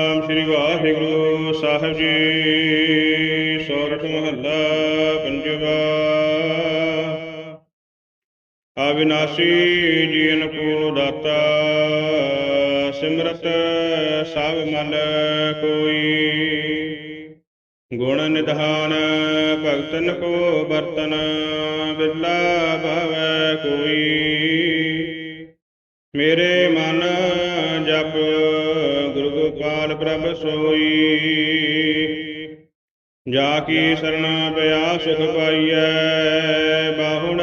ਨਾਮ ਸ੍ਰੀ ਵਾਹਿਗੁਰੂ ਸਾਹਿਬ ਜੀ। ਸੋਰਠ ਮਹੱਲਾ, ਪੰਜਵਾ। ਅਵਿਨਾਸ਼ੀ ਜੀਨ ਕੋ ਦਾਤਾ, ਸਿਮਰਤ ਸਭ ਮਨ ਕੋਈ। ਗੁਣ ਨਿਧਾਨ ਭਗਤਨ ਕੋ ਬਰਤਨ, ਬਿਰਲਾ ਭਾਵੈ ਕੋਈ। ਮੇਰੇ ਮਨ ਜਪ ਗੁਰੂ ਗੋਪਾਲ ਬ੍ਰਹਮ ਸੋਈ। ਜਾ ਕੀ ਸਰਣ ਪਿਆ ਸੁਖ ਪਾਈਐ, ਬਾਹੁਣ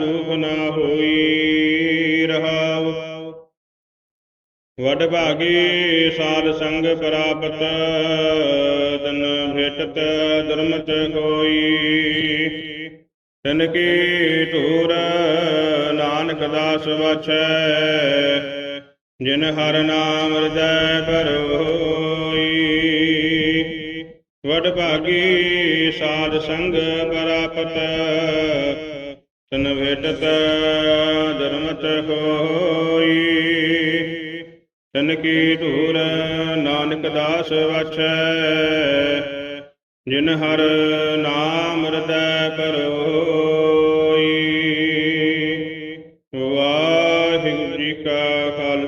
ਦੁਖ ਨਾ ਹੋਈ ਰਹਾਉ। ਵਡ ਭਾਗੀ ਸਾਧ ਸੰਗ ਪ੍ਰਾਪਤ, ਤਨ ਭੇਟਤ ਧਰਮਤ ਕੋਈ ਤਨ ਕੀ ਧੂਰ, ਨਾਨਕ ਦਾਸ ਵਛੈ ਜਿਨ ਹਰ ਨਾਮ ਹਿਰਦੈ ਭਰੋਈ ਵਡ ਭਾਗੀ ਸਾਧ ਸੰਗ ਪ੍ਰਾਪਤ, ਤਨ ਭੇਟਤ ਧਰਮਤ ਹੋਈ। ਤਨ ਕੀ ਧੂਰ ਨਾਨਕ ਦਾਸ ਵਛੈ, ਜਿਨ ਹਰ ਨਾਮ ਹਿਰਦੈ ਪਰੋਈ